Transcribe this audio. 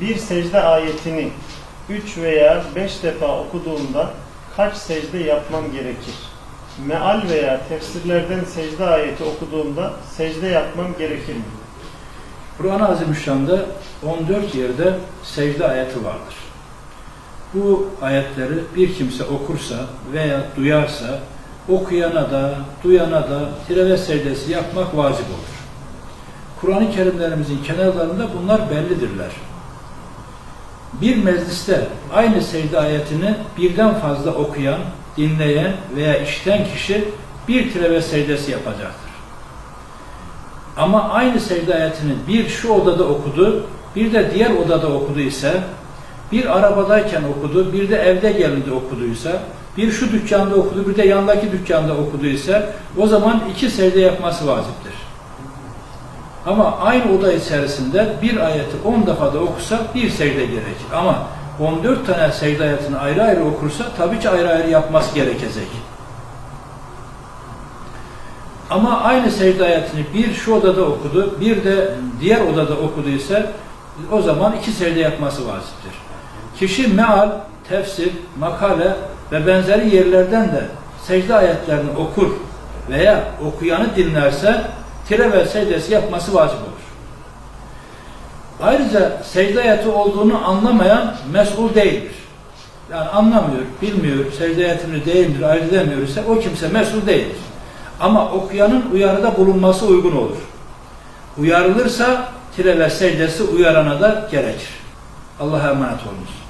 bir secde ayetini 3 veya 5 defa okuduğumda kaç secde yapmam gerekir? Meal veya tefsirlerden secde ayeti okuduğumda secde yapmam gerekir mi? Kur'an-ı Azimüşşan'da 14 yerde secde ayeti vardır. Bu ayetleri bir kimse okursa veya duyarsa okuyana da, duyana da tilavet secdesi yapmak vacip olur. Kur'an-ı Kerimlerimizin kenarlarında bunlar bellidirler. Bir mecliste aynı secde ayetini birden fazla okuyan, dinleyen veya işiten kişi bir tilavet secdesi yapacaktır. Ama aynı secde ayetini bir şu odada okudu, bir de diğer odada okudu ise, bir arabadayken okudu, bir de evde geldi okuduysa, bir şu dükkanda okudu, bir de yandaki dükkanda okuduysa, o zaman iki secde yapması vaciptir. Ama aynı oda içerisinde bir ayeti 10 defa da okusa bir secde gerekir. Ama 14 tane secde ayetini ayrı ayrı okursa tabii ki ayrı ayrı yapması gerekecek. Ama aynı secde ayetini bir şu odada okudu, bir de diğer odada okuduysa o zaman iki secde yapması vaciptir. Kişi meal, tefsir, makale ve benzeri yerlerden de secde ayetlerini okur veya okuyanı dinlerse tilavet secdesi yapması vacip olur. Ayrıca secde ayeti olduğunu anlamayan mesul değildir. Yani anlamıyor, bilmiyor, secde ayetini değildir, ayrı demiyor ise o kimse mesul değildir. Ama okuyanın uyarıda bulunması uygun olur. Uyarılırsa tilavet secdesi uyarana da gerekir. Allah'a emanet olunuz.